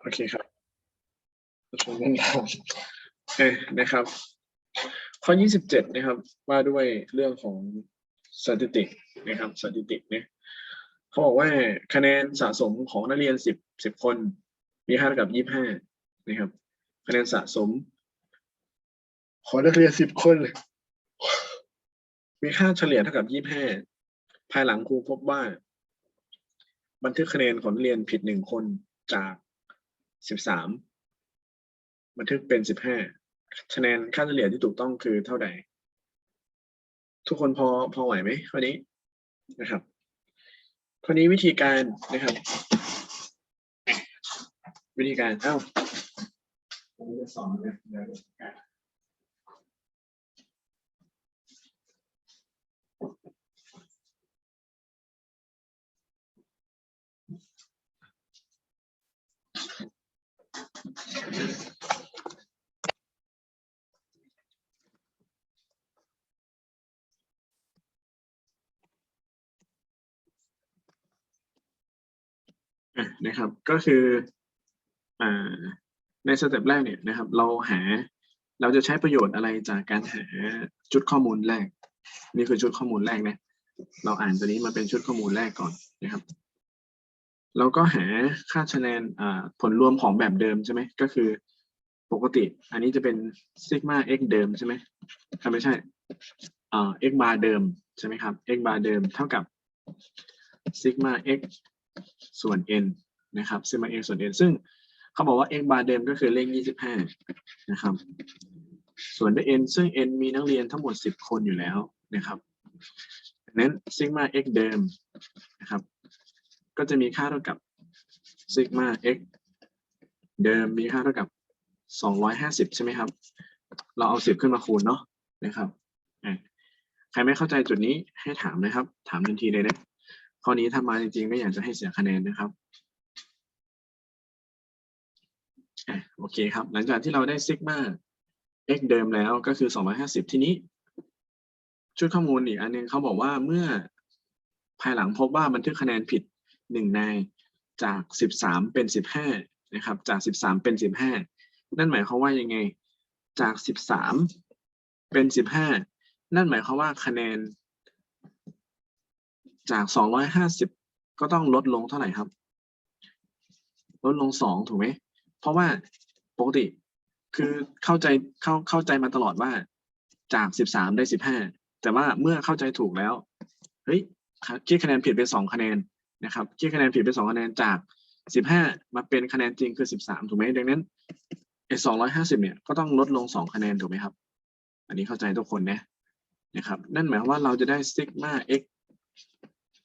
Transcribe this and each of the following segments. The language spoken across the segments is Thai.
โอเคครับช่วยนทำเอ้ยนะครับ ข้อ 27 นะครับ ว่าด้วยเรื่องของสถิตินะครับสถิติเนี่ยเขาบอกว่าคะแนนสะสมของนักเรียน 10 10 คน มีค่าเท่ากับ 25 นะครับ คะแนนสะสม ของนักเรียน 10 คน มีค่าเฉลี่ยเท่ากับ 25 ภายหลังครูพบว่า บันทึกคะแนนของนักเรียนผิดหนึ่งคนจาก สิบสามบันทึกเป็นสิบห้าคะแนนค่าเฉลี่ยที่ถูกต้องคือเท่าใด ทุกคนพอพอไหวไหมข้อนี้นะครับข้อนี้วิธีการนะครับ วิธีการเอ้า นะครับ ก็คืออ่าในสเต็ปแรกเนี่ยนะครับ เราหาเราจะใช้ประโยชน์อะไรจากการหาชุดข้อมูลแรก นี่คือชุดข้อมูลแรกนะเราอ่านตัวนี้มาเป็นชุดข้อมูลแรกก่อนนะครับเราก็หาค่าคะแนนผลรวมของแบบเดิมใช่ไหมก็คือปกติ อันนี้จะเป็นซิกมา x เดิมใช่ไหมอ่าไม่ใช่อ่า x bar เดิมใช่ไหมครับ x bar เดิมเท่ากับซิกมา x ส่วน n นะครับซิกมา x ส่วน n ซึ่งเขาบอกว่า x bar เดิมก็คือเลข 25 นะครับ ส่วนด้วย n ซึ่ง n มีนักเรียนทั้งหมด 10 คนอยู่แล้วนะครับดังนั้นซิกมา x เดิมนะครับ ก็จะมีค่าเท่ากับซิกมา x เดิมมีค่าเท่ากับ 250 ใช่ไหมครับ เราเอา 10 ขึ้นมาคูณเนาะนะครับใครไม่เข้าใจจุดนี้ให้ถามนะครับ ถามทันทีเลยนะข้อนี้ถ้ามาจริงๆ ไม่อยากจะให้เสียคะแนนนะครับ โอเคครับ หลังจากที่เราได้ซิกมา x เดิมแล้วก็คือ 250 ทีนี้ ชุดข้อมูลอีกอันหนึงเขาบอกว่าเมื่อภายหลังพบว่าบันทึกคะแนนผิดหนึ่งในจาก 13 เป็น 15 นะครับ จาก 13 เป็น 15 นั่นหมายความว่ายังไง จาก 13 เป็น 15 นั่นหมายความว่าคะแนน จาก 250 ก็ต้องลดลงเท่าไหร่ครับ ลดลง 2 ถูกไหม เพราะว่าปกติคือเข้าใจเข้าเข้าใจมาตลอดว่าจาก13ได้15แต่ว่าเมื่อเข้าใจถูกแล้วเฮ้ยคิดคะแนนผิดไป2คะแนนนะครับคิดคะแนนผิดไป2คะแนนจาก15มาเป็นคะแนนจริงคือ13ถูกไหมดังนั้นไอ้250เนี่ยก็ต้องลดลง2คะแนนถูกไหมครับ อันนี้เข้าใจทุกคนนะนะครับ นั่นหมายความว่าเราจะได้ซิกมา x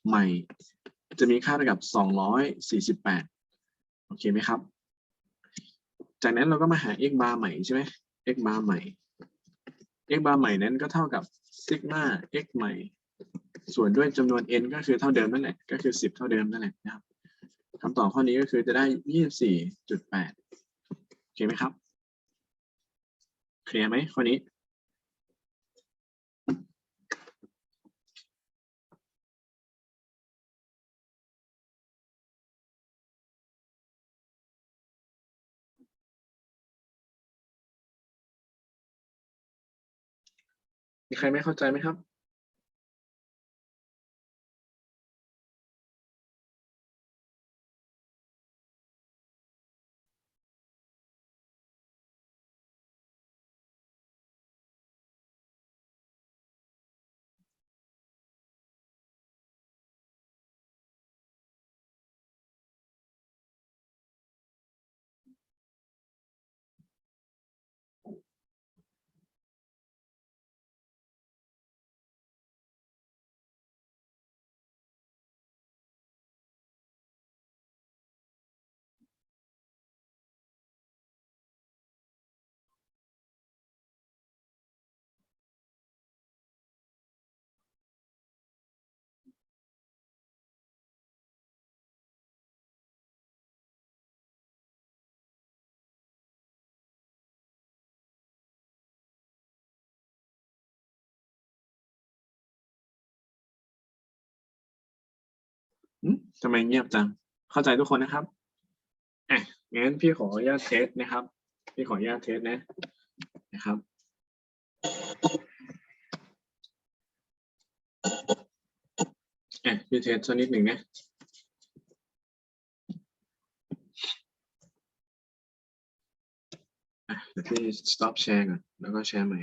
ใหม่ จะมีค่าเท่ากับ248โอเคไหมครับ จากนั้นเราก็มาหา x bar ใหม่ใช่ไหม x bar ใหม่ x bar ใหม่นั้นก็เท่ากับซิกมา x ใหม่ ส่วนด้วยจำนวน n ก็คือเท่าเดิมนั่นแหละ ก็คือ 10 เท่าเดิมนั่นแหละนะครับคำตอบข้อนี้ก็คือจะได้ 24.8โอเคไหมครับ เคลียร์ไหมข้อนี้ มีใครไม่เข้าใจไหมครับ ทำไมเงียบจัง เข้าใจทุกคนนะครับอะงั้นพี่ขออนุญาตเทสนะครับ พี่ขออนุญาตเทสนะนะครับ อะพี่เทสสักนิดหนึ่งนะอะเดี๋ยวพี่ stop share ก่อนแล้วก็แชร์ใหม่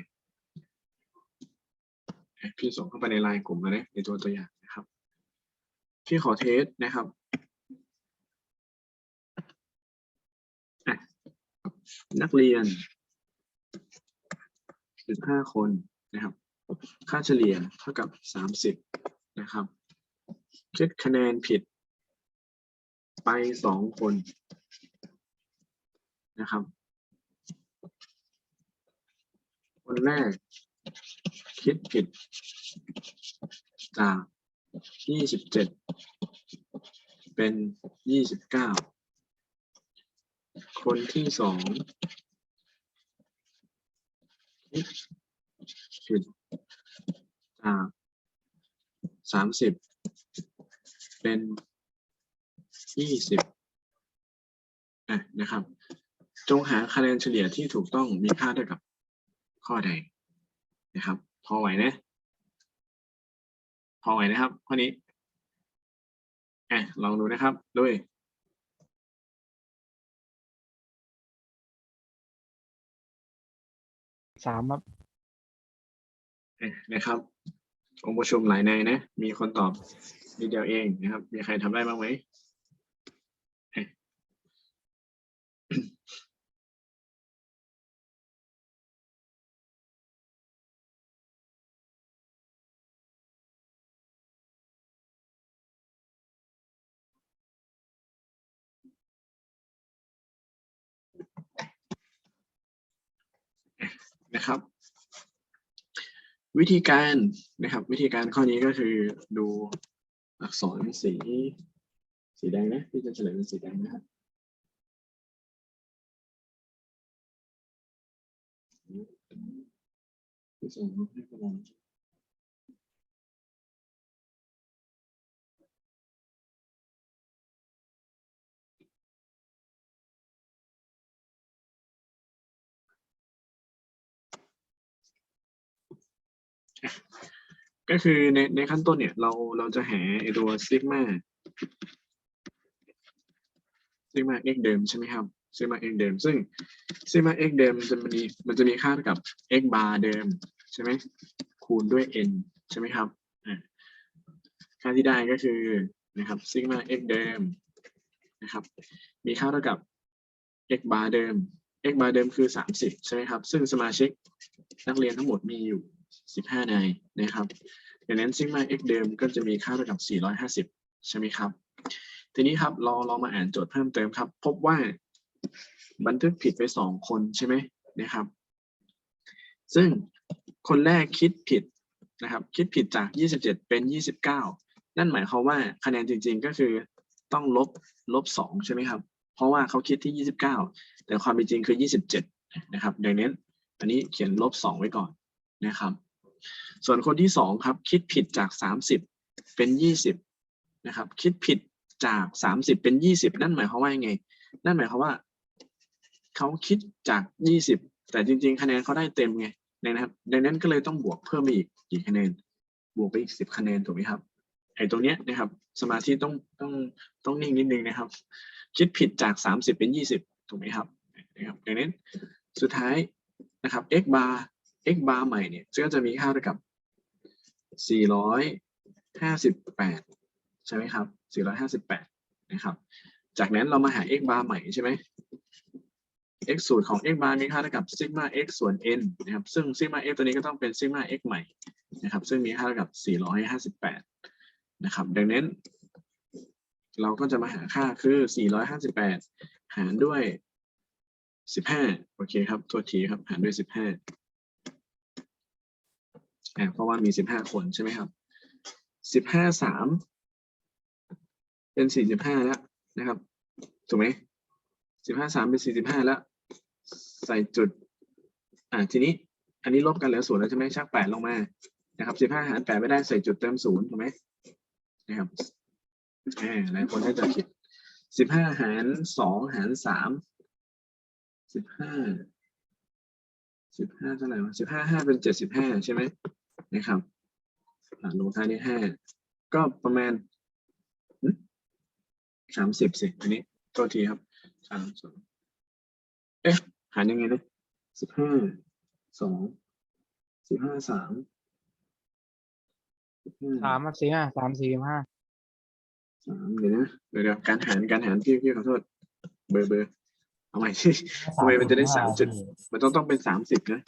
อะพี่ส่งเข้าไปในไลน์กลุ่มแล้วนะในตัวตัวอย่าง พี่ขอเทสนะครับนักเรียน15คนนะครับ ค่าเฉลี่ยเท่ากับ30นะครับ คิดคะแนนผิด ไป2คนนะครับ คนแรกคิดผิดจาก 27เจ็ดเป็น29คนที่สองคิดผิดจาก30เป็น20อะนะครับ จงหาคะแนนเฉลี่ยที่ถูกต้องมีค่าเท่ากับข้อใดนะครับ พอไหวนะ พอไหวนะครับข้อนี้อะลองดูนะครับด้วยสามครับอะนะครับ องค์ประชุมหลายนายนะ มีคนตอบนิดเดียวเองนะครับ มีใครทำได้บ้างไหม นะครับ วิธีการนะครับ วิธีการข้อนี้ก็คือดูอักษรสีสีแดงนะพี่จะเฉลยเป็นสีแดงนะครับที่ส่งให้กำลังใจ ก็คือในในขั้นต้นเนี่ยเราเราจะหาไอตัวซิกมาซิกมา x เดิมใช่ไหมครับซิกมา x เดิม ซึ่งซิกมา x เดิมมันจะมีมันจะมีค่าเท่ากับ x bar เดิมใช่ไหมคูณด้วย n ใช่ไหมครับค่าที่ได้ก็คือนะครับซิกมา x เดิมนะครับ มีค่าเท่ากับ x bar เดิม x bar เดิมคือ 30 ใช่ไหมครับ ซึ่งสมาชิกนักเรียนทั้งหมดมีอยู่ 15 นายนะครับดังนั้นซิกมา x เดิมก็จะมีค่าเท่ากับ 450 ใช่ไหมครับ ทีนี้ครับเราเรามาอ่านโจทย์เพิ่มเติมครับ พบว่าบันทึกผิดไป 2 คนใช่ไหมนะครับ ซึ่งคนแรกคิดผิดนะครับ คิดผิดจาก 27 เป็น 29 นั่นหมายความว่าคะแนนจริงๆก็คือต้องลบลบ 2 ใช่ไหมครับ เพราะว่าเขาคิดที่ 29 แต่ความเป็นจริงคือ 27 นะครับ ดังนั้นอันนี้เขียนลบ 2 ไว้ก่อนนะครับ ส่วนคนที่2ครับ คิดผิดจาก30เป็น20นะครับ คิดผิดจาก30เป็น20นั่นหมายความว่ายังไง นั่นหมายความว่าเขาคิดจาก20แต่จริง ๆ คะแนนเขาได้เต็มไงนะครับดังนั้นก็เลยต้องบวกเพิ่มไปอีกกี่คะแนน บวกไปอีก10คะแนนถูกไหมครับไอ้ตรงเนี้ยนะครับ สมาธิต้องต้องต้องนิ่งนิดนึงนะครับ คิดผิดจาก30เป็น20ถูกไหมครับนะครับดังนั้นสุดท้ายนะครับ x bar x bar ใหม่เนี่ยก็จะมีค่าเท่ากับ 458 ใช่ไหมครับ 458 นะครับ จากนั้นเรามาหา x bar ใหม่ใช่ไหม x สูตรของ x bar มีค่าเท่ากับ sigma x ส่วน n นะครับ ซึ่ง sigma x ตัวนี้ก็ต้องเป็น sigma x ใหม่นะครับ ซึ่งมีค่าเท่ากับ 458 นะครับ ดังนั้น เราก็จะมาหาค่าคือ 458 หารด้วย 15 โอเคครับโทษทีครับ หารด้วย 15 เพราะว่ามี15คนใช่ไหมครับ15 3เป็น45แล้วนะครับถูกไหม15 3เป็น45แล้ว ใส่จุด อ่าทีนี้ อันนี้ลบกันเหลือศูนย์แล้วใช่ไหมชัก8ลงมานะครับ15หาร8ไม่ได้ใส่จุดเติมศูนย์ถูกไหมนะครับอ่าหลายคนน่าจะผิดสิบห้าหารสองหารสามสิบห้าสิบห้าเท่าไหร่วะสิบห้าห้าเป็นเจ็ดสิบห้าใช่ไหม นะครับอ่าลงท้ายด้วยห้าก็ประมาณสามสิบสิอันนี้โทษทีครับสามสองเอ๊ะหารยังไงนะสิบห้าสองสิบห้าสามสิบห้าสามสี่ห้าสามสี่ห้าสามเดี๋ยวนะเดี๋ยวเดี๋ยวการหารการหารพี่พี่ขอโทษ เบอร์เบอร์เอาใหม่ที่ทำไมมันจะได้สามจุด มันต้องต้องเป็นสามสิบนะ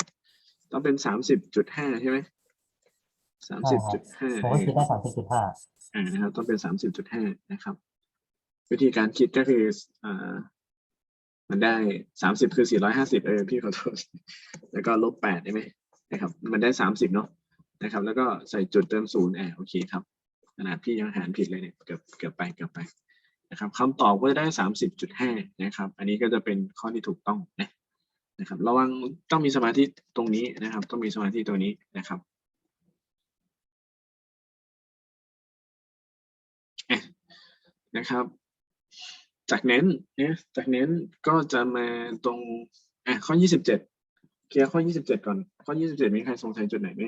ต้องเป็นสามสิบจุดห้าใช่ไหม สามสิบจุดห้าผมก็คิดได้สามสิบจุดห้าอ่านะครับต้องเป็นสามสิบจุดห้านะครับ วิธีการคิดก็คืออ่ามันได้สามสิบคือสี่ร้อยห้าสิบเออพี่ขอโทษ แล้วก็ลบแปดได้ไหมนะครับ มันได้สามสิบเนาะนะครับ แล้วก็ใส่จุดเติมศูนย์อ่าโอเคครับขนาดพี่ยังหารผิดเลยเนี่ยเกือบเกือบไปเกือบไปนะครับคำตอบก็จะได้สามสิบจุดห้านะครับ อันนี้ก็จะเป็นข้อที่ถูกต้องนะนะครับ ระวังต้องมีสมาธิตรงนี้นะครับ ต้องมีสมาธิตรงนี้นะครับ นะครับ จากนั้นเนี่ยจากนั้นก็จะมาตรงอะข้อยี่สิบเจ็ดเคลียร์ข้อยี่สิบเจ็ดก่อน ข้อยี่สิบเจ็ดมีใครสงสัยจุดไหนไหม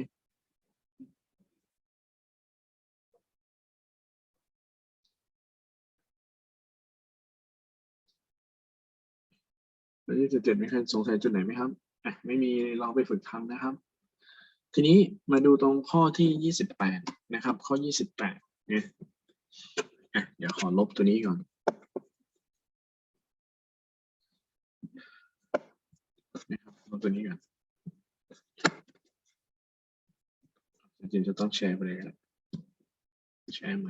ข้อยี่สิบเจ็ดมีใครสงสัยจุดไหนไหมครับอะไม่มีลองไปฝึกทำนะครับ ทีนี้มาดูตรงข้อที่ยี่สิบแปดนะครับ ข้อยี่สิบแปดเนี่ย เดี๋ยวขอลบตัวนี้ก่อนนะครับลบตัวนี้ก่อน จริงๆจะต้องแชร์ไปเลยครับแชร์ไหม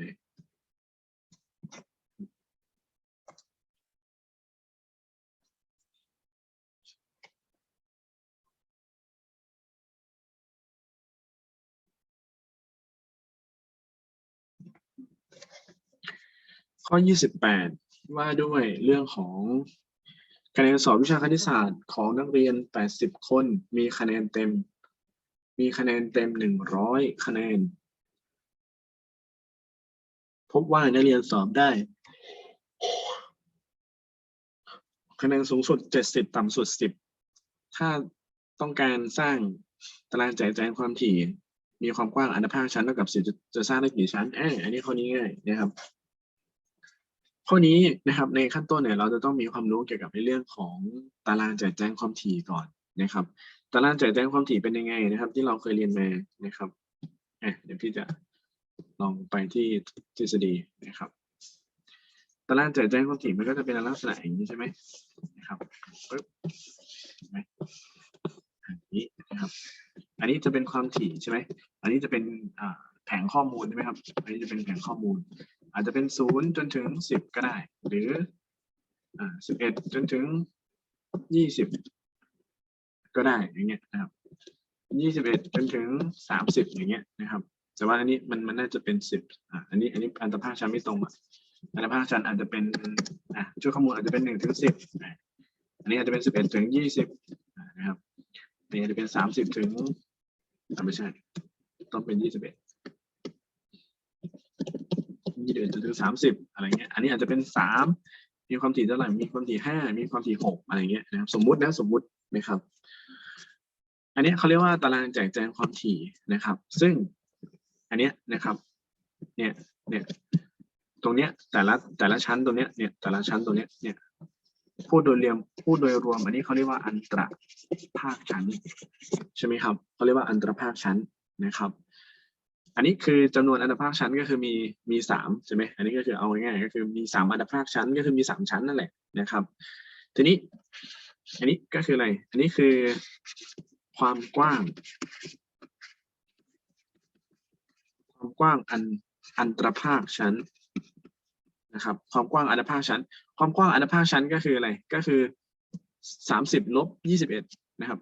ข้อ 28 ว่าด้วยเรื่องของคะแนนสอบวิชาคณิตศาสตร์ของนักเรียน 80 คน มีคะแนนเต็ม มีคะแนนเต็ม 100 คะแนน พบว่านักเรียนสอบได้ คะแนนสูงสุด 70 ต่ำสุด 10 ถ้าต้องการสร้างตารางแจกแจงความถี่ มีความกว้างอนุภาคชั้นเท่ากับ 10 จะจะสร้างได้กี่ชั้นเอยอันนี้ข้อนี้ง่ายนะครับ ข้อนี้นะครับในขั้นต้นเนี่ยเราจะต้องมีความรู้เกี่ยวกับในเรื่องของตารางแจกแจงความถี่ก่อนนะครับ ตารางแจกแจงความถี่เป็นยังไงนะครับ ที่เราเคยเรียนมานะครับเดี๋ยวพี่จะลองไปที่ทฤษฎีนะครับ ตารางแจกแจงความถี่มันก็จะเป็นลักษณะอย่างนี้ใช่ไหมนะครับปึ๊บเห็นไหมอันนี้นะครับ อันนี้จะเป็นความถี่ใช่ไหมอันนี้จะเป็นแผงข้อมูลใช่ไหมครับ อันนี้จะเป็นแผงข้อมูล อาจจะเป็นศูนย์จนถึงสิบก็ได้ หรือสิบเอ็ดจนถึงยี่สิบก็ได้อย่างเงี้ยนะครับยี่สิบเอ็ดจนถึงสามสิบอย่างเงี้ยนะครับ แต่ว่าอันนี้มันมันน่าจะเป็นสิบอ่าอันนี้อันนี้อันตรภาคชั้นไม่ตรงอะอันตรภาคชั้นอาจจะเป็นอะช่วยข้อมูลอาจจะเป็นหนึ่งถึงสิบอันนี้อาจจะเป็นสิบเอ็ดถึงยี่สิบนะครับอันนี้อาจจะเป็นสามสิบถึงไม่ใช่ ต้องเป็นยี่สิบเอ็ด ยี่สิบเอ็ดจนถึงสามสิบอะไรเงี้ย อันนี้อาจจะเป็นสามมีความถี่เท่าไหร่ มีความถี่ห้า มีความถี่หกอะไรเงี้ยนะครับ สมมุตินะ สมมุตินะครับ อันนี้เขาเรียกว่าตารางแจกแจงความถี่นะครับ ซึ่งอันเนี้ยนะครับ เนี่ย เนี่ย ตรงเนี้ยแต่ละแต่ละชั้นตรงเนี้ย เนี่ยแต่ละชั้นตรงเนี้ย เนี่ยพูดโดยรวมพูดโดยรวม อันนี้เขาเรียกว่าอันตรภาคชั้น ใช่ไหมครับเขาเรียกว่าอันตรภาคชั้นนะครับ อันนี้คือจำนวนอันดับภาคชั้นก็คือมีมีสามใช่ไหมอันนี้ก็คือเอาง่ายๆก็คือมีสามอันดับภาคชั้นก็คือมีสามชั้นนั่นแหละนะครับ ทีนี้ อันนี้ก็คืออะไร อันนี้คือความกว้าง ความกว้างอันอันตรภาคชั้นนะครับ ความกว้างอันตรภาคชั้น ความกว้างอันตรภาคชั้นก็คืออะไร ก็คือสามสิบลบยี่สิบเอ็ดนะครับ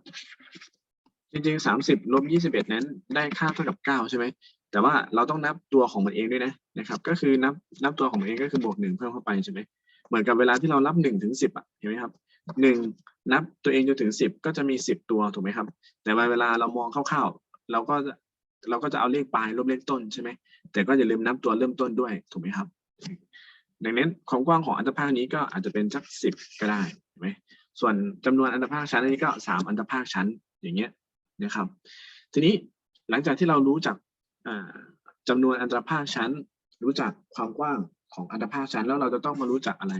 จริงๆสามสิบลบยี่สิบเอ็ดนั้นได้ค่าเท่ากับเก้าใช่ไหม แต่ว่าเราต้องนับตัวของมันเองด้วยนะนะครับ ก็คือนับนับตัวของมันเองก็คือบวกหนึ่งเพิ่มเข้าไปใช่ไหมเหมือนกับเวลาที่เรานับหนึ่งถึงสิบอะเห็นไหมครับหนึ่งนับตัวเองจนถึงสิบก็จะมีสิบตัวถูกไหมครับ แต่เวลาเรามองคร่าวๆเราก็เราก็จะเอาเลขปลายลบเลขต้นใช่ไหมแต่ก็อย่าลืมนับตัวเริ่มต้นด้วยถูกไหมครับ ดังนั้นความกว้างของอันตรภาคนี้ก็อาจจะเป็นสักสิบก็ได้เห็นไหมส่วนจำนวนอันตรภาคชั้นอันนี้ก็สามอันตรภาคชั้นอย่างเงี้ยนะครับ ทีนี้หลังจากที่เรารู้จัก จำนวนอันตรภาคชั้น รู้จักความกว้างของอันตรภาคชั้น แล้วเราจะต้องมารู้จักอะไร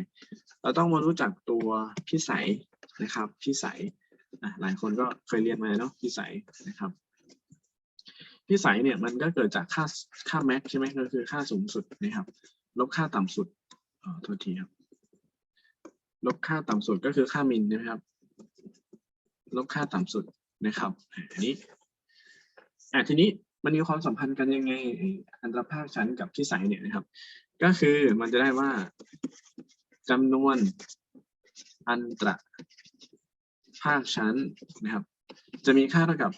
เราต้องมารู้จักตัวพิสัยนะครับ พิสัยหลายคนก็เคยเรียนมาเนาะพิสัยนะครับ พิสัยเนี่ยมันก็เกิดจากค่าค่าแม็กใช่ไหมก็คือค่าสูงสุดนะครับ ลบค่าต่ำสุดเออโทษทีครับ ลบค่าต่ำสุดก็คือค่ามินใช่ไหมครับ ลบค่าต่ำสุดนะครับอันนี้อะทีนี้ มันมีความสัมพันธ์กันยังไงอ้อันตรภาคชั้นกับพิสัยเนี่ยนะครับ ก็คือมันจะได้ว่าจำนวนอันตรภาคชั้นนะครับ จะมีค่าเท่ากับ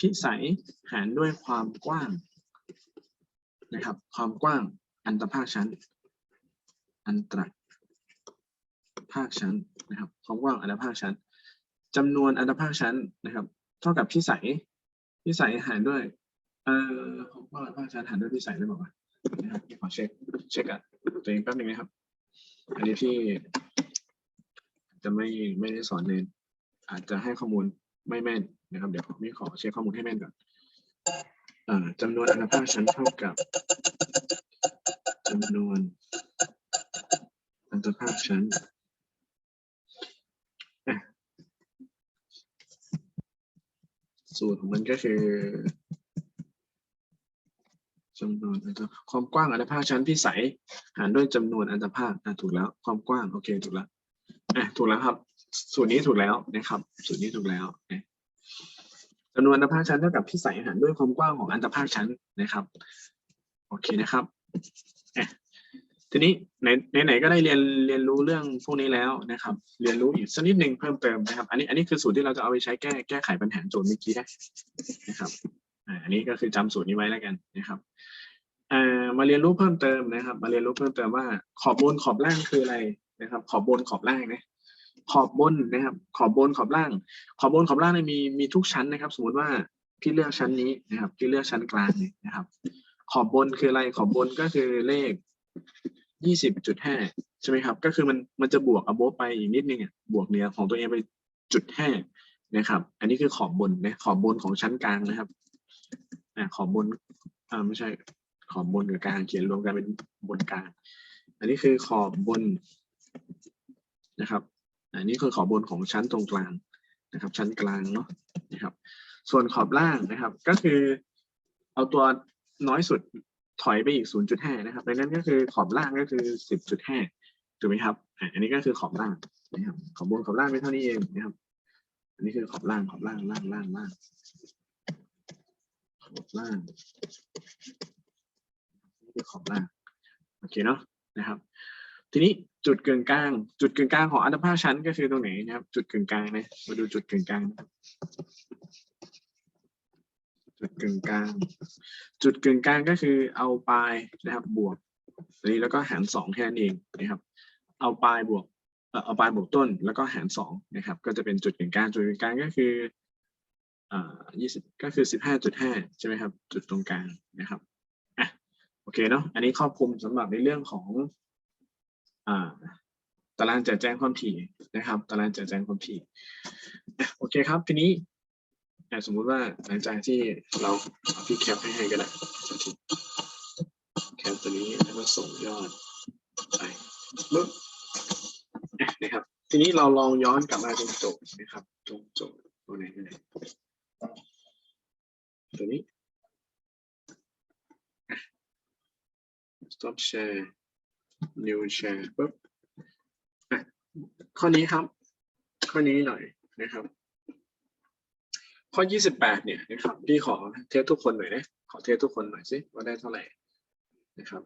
พิสัยหารด้วยความกว้างนะครับ ความกว้างอันตรภาคชั้น อันตรภาคชั้นนะครับ ความกว้างอันตรภาคชั้นจำนวนอันตรภาคชั้นนะครับ เท่ากับพิสัย พิสัยหารด้วย เอ่อความว้างอันตรภาคชั้นหารด้วยพิสัยได้บอกว่านะครับขอเช็คเช็คอะตัวเองแป๊บนึงนะครับ อันนี้ที่จะไม่ไม่ได้สอนเรียนอาจจะให้ข้อมูลไม่แม่นนะครับ เดี๋ยวผมขอเช็คข้อมูลให้แม่นก่อนอ่าจำนวนอนุภาคชั้นเท่ากับจำนวนอันตรภาคชั้นอะ สูตรของมันก็คือจำนวนอันตรความกว้างอันตรภาคชั้นพิสัยหารด้วยจำนวนอันตรภาคถูกแล้ว ความกว้างโอเคถูกแล้วอะถูกแล้วครับ สูตรนี้ถูกแล้วนะครับ สูตรนี้ถูกแล้วนะจำนวนอันตรภาคชั้นเท่ากับพิสัยหารด้วยความกว้างของอันตรภาคชั้นนะครับ โอเคนะครับอะ ทีนี้ไหนไหนๆก็ได้เรียนเรียนรู้เรื่องพวกนี้แล้วนะครับ เรียนรู้อีกสักนิดหนึ่งเพิ่มเติมนะครับ อันนี้อันนี้คือสูตรที่เราจะเอาไปใช้แก้แก้ไขปัญหาโจทย์เมื่อกี้ได้นะครับอันนี้ก็คือจำสูตรนี้ไว้แล้วกันนะครับมาเรียนรู้เพิ่มเติมนะครับ มาเรียนรู้เพิ่มเติมว่าขอบบนขอบล่างคืออะไรนะครับ ขอบบนขอบล่างนะขอบบนนะครับ ขอบบนขอบล่าง ขอบบนขอบล่างเนี่ยมีมีทุกชั้นนะครับ สมมติว่าพี่เลือกชั้นนี้นะครับพี่เลือกชั้นกลางนี่นะครับ ขอบบนคืออะไรขอบบนก็คือเลข ยี่สิบจุดห้าใช่ไหมครับ ก็คือมันมันจะบวกอโบไปอีกนิดนึงอะบวกเหนือของตัวเองไปจุดห้านะครับ อันนี้คือขอบบนนะขอบบนของชั้นกลางนะครับอ่าขอบบนอ่าไม่ใช่ขอบบนกับกลางเขียนรวมกันเป็นบนกลาง อันนี้คือขอบบนนะครับ อันนี้คือขอบบนของชั้นตรงกลางนะครับ ชั้นกลางเนาะนะครับ ส่วนขอบล่างนะครับ ก็คือเอาตัวน้อยสุด ถอยไปอีก 0.5 นะครับดังนั้นก็คือขอบล่างก็คือ 10.5 ถูกไหมครับ อันนี้ก็คือขอบล่างนะครับ ขอบบนขอบล่างไม่เท่านี้เองนะครับ อันนี้คือขอบล่าง ขอบล่าง ล่าง ล่าง ล่าง ขอบล่าง นี่คือขอบล่าง โอเคเนาะ นะครับ ทีนี้จุดกึ่งกลาง จุดกึ่งกลางของอัตรภาคชั้นก็คือตรงไหนนะครับ จุดกึ่งกลางนะ มาดูจุดกึ่งกลางนะครับ จุดกึ่งกลาง จุดกึ่งกลางก็คือเอาปลายนะครับบวกนี้แล้วก็หารสองแค่นั้นเองนะครับ เอาปลายบวกเอาปลายบวกต้นแล้วก็หารสองนะครับ ก็จะเป็นจุดกึ่งกลาง จุดกึ่งกลางก็คืออ่ายี่สิบก็คือสิบห้าจุดห้าใช่ไหมครับ จุดตรงกลางนะครับอะโอเคเนาะอันนี้ครอบคลุมสำหรับในเรื่องของอ่าตารางจัดแจงความถี่นะครับ ตารางจัดแจงความถี่อะโอเคครับทีนี้ สมมุติว่าหลังจากที่เราเอาพี่แคปให้ให้ก็ได้แคปตัวนี้แล้วก็ส่งยอดไปปึ๊บอ่นะครับ ทีนี้เราลองย้อนกลับมาตรงโจทย์นะครับตรงโจทย์ตัวไหนตัวไหนตัวนี้ stop share new share ปุ๊บข้อนี้ครับ ข้อนี้หน่อยนะครับ ข้อ 28 เนี่ยนะครับพี่ขอเทสทุกคนหน่อยนะขอเทสทุกคนหน่อยสิว่าได้เท่าไหร่นะครับ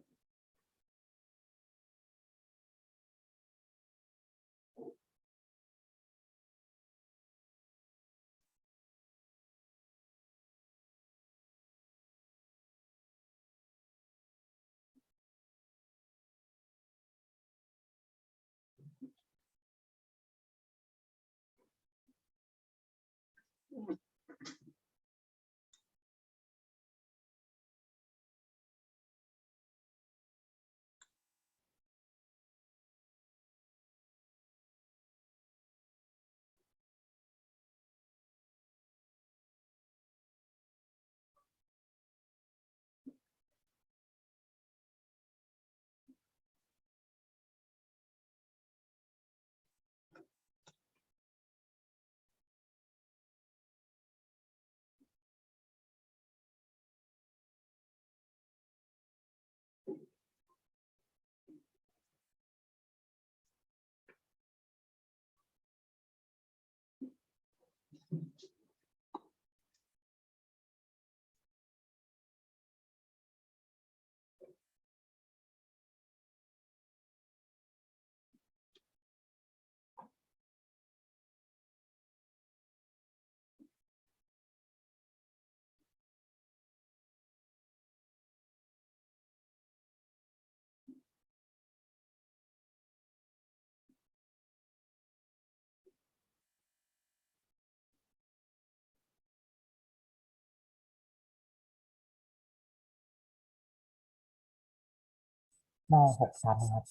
ได้หกชั้นครับ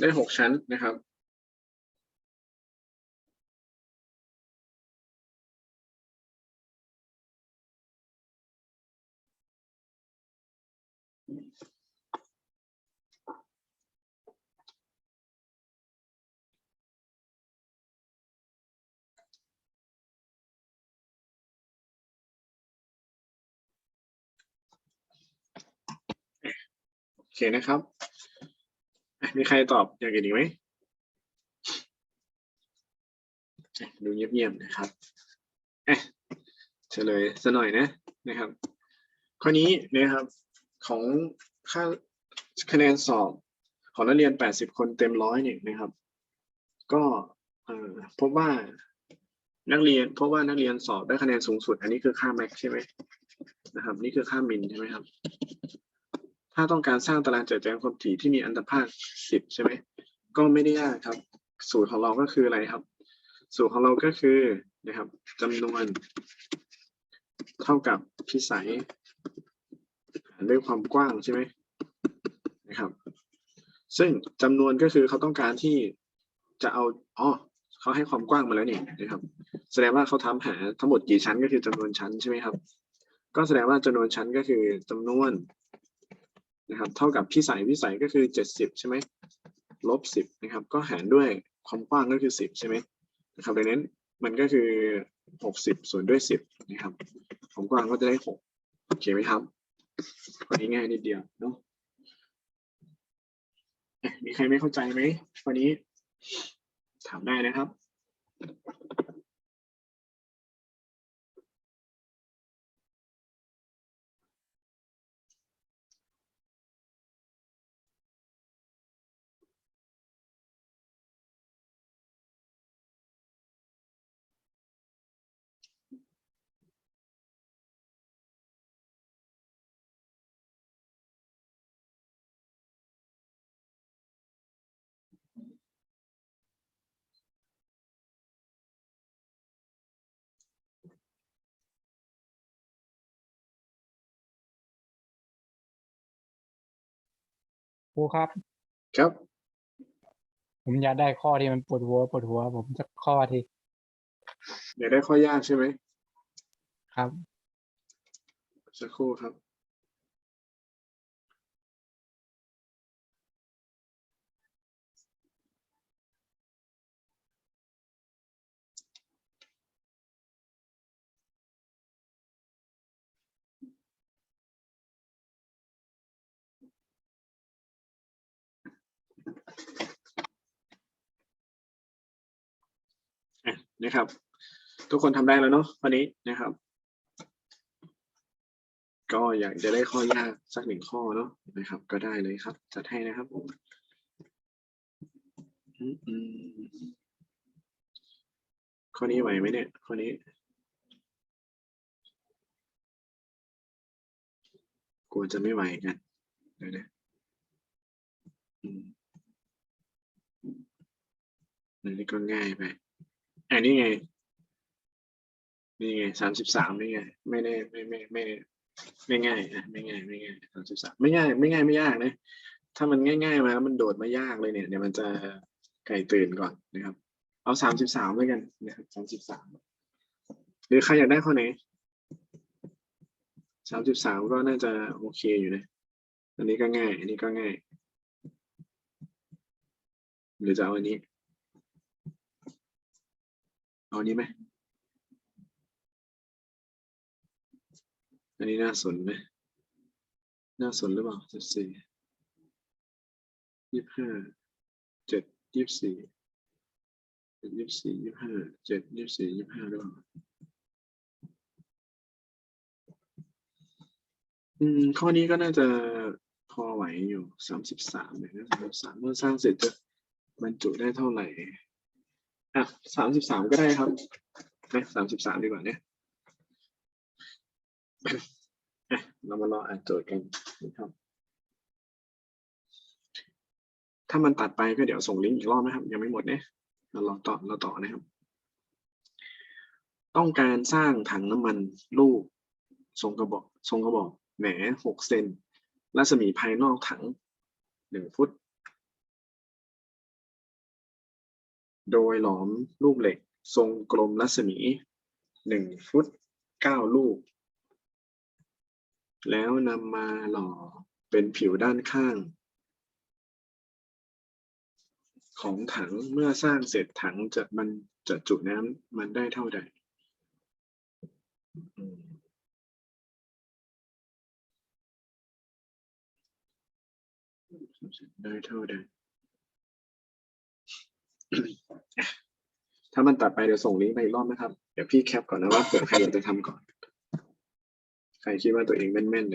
ได้หกชั้นนะครับ เคนะครับ มีใครตอบอย่างอื่นอีกไหมดูเงียบๆนะครับเอ๊ะเฉลยซะหน่อยนะนะครับ ข้อนี้นะครับของค่าคะแนนสอบของนักเรียน 80 คนเต็มร้อยเนี่ยนะครับ ก็พบว่านักเรียนพบว่านักเรียนสอบได้คะแนนสูงสุด อันนี้คือค่าแม็กใช่ไหมนะครับ นี่คือค่ามินใช่ไหมครับ ถ้าต้องการสร้างตารางแจัดแจงความถี่ที่มีอันตภาคสิบใช่ไหมก็ไม่ได้ยากครับ สูตรของเราก็คืออะไรครับ สูตรของเราก็คือนะครับจำนวน เท่ากับพิสัยหารด้วยความกว้างใช่ไหมนะครับ ซึ่งจำนวนก็คือเขาต้องการที่จะเอาอ๋อเขาให้ความกว้างมาแล้วนี่นะครับ แสดงว่าเขาทำหาทั้งหมดกี่ชั้นก็คือจำนวนชั้นใช่ไหมครับ ก็แสดงว่าจำนวนชั้นก็คือจำนวน นะครับเท่ากับพิสัยพิสัยก็คือเจ็ดสิบใช่ไหมลบสิบนะครับ ก็หารด้วยความกว้างก็คือสิบใช่ไหมนะครับดังนั้นมันก็คือหกสิบส่วนด้วยสิบนะครับความกว้างก็จะได้หกโอเคไหมครับข้อนี้ง่ายนิดเดียวเนาะมีใครไม่เข้าใจไหมข้อนี้ ถามได้นะครับ ครูครับ ครับ ผมอยากได้ข้อที่มันปวดหัวปวดหัว ผมจะข้อที่เดี๋ยวได้ข้อ ยาก ใช่ไหมครับ สักครู่ครับ นะครับ ทุกคนทำได้แล้วเนาะข้อนี้นะครับ ก็อยากจะได้ข้อยากสักหนึ่งข้อเนาะนะครับ ก็ได้เลยครับ จัดให้นะครับผมข้อนี้ไหวไหมเนี่ยข้อนี้กลัวจะไม่ไหวกันเดี๋ยวนะอันนี้ก็ง่ายไป อันนี้ไง นี่ไงสามสิบสามนี่ไง ไม่ได้ไม่ไม่ไม่ไม่ง่ายอะไม่ง่ายไม่ง่ายสามสิบสามไม่ง่ายไม่ง่ายไม่ยากนะ ถ้ามันง่ายๆมาแล้วมันโดดมายากเลยเนี่ยเดี๋ยวมันจะไก่ตื่นก่อนนะครับ เอาสามสิบสามแล้วกันนะครับสามสิบสามหรือใครอยากได้ข้อไหนสามสิบสามก็น่าจะโอเคอยู่นะ อันนี้ก็ง่าย อันนี้ก็ง่าย หรือจะเอาอันนี้ เอาอันนี้ไหมอันนี้น่าสนไหมน่าสนหรือเปล่าสิบสี่ยี่ห้าเจ็ดยี่สี่เจ็ดยี่สี่ยี่ห้าเจ็ดยี่สี่ยี่ห้าหรือเปล่าอืมข้อนี้ก็น่าจะพอไหวอยู่สามสิบสามเลยนะสามสิบสามเมื่อสร้างเสร็จจะบรรจุได้เท่าไหร่ อะสามสิบสามก็ได้ครับนะสามสิบสามดีกว่าเนี่ยอะเรามารออ่านโจทย์กันนะครับ ถ้ามันตัดไปก็เดี๋ยวส่งลิงก์อีกรอบนะครับ ยังไม่หมดเนี่ยเรารอต่อเราต่อนะครับ ต้องการสร้างถังน้ำมันลูกทรงกระบอกทรงกระบอกแหนหกเซนรัศมีภายนอกถังหนึ่งฟุต โดยหลอมลูกเหล็กทรงกลมรัศมีหนึ่งฟุตเก้าลูก แล้วนำมาหล่อเป็นผิวด้านข้าง ของถังเมื่อสร้างเสร็จถังจะมันจะจุน้ำมันได้เท่าใดได้เท่าใด ถ้ามันตัดไปเดี๋ยวส่งลิงก์ไปอีกรอบนะครับ เดี๋ยวพี่แคปก่อนนะว่าเผื่อใครอยากจะทำก่อน ใครคิดว่าตัวเองแม่นๆเนี่ย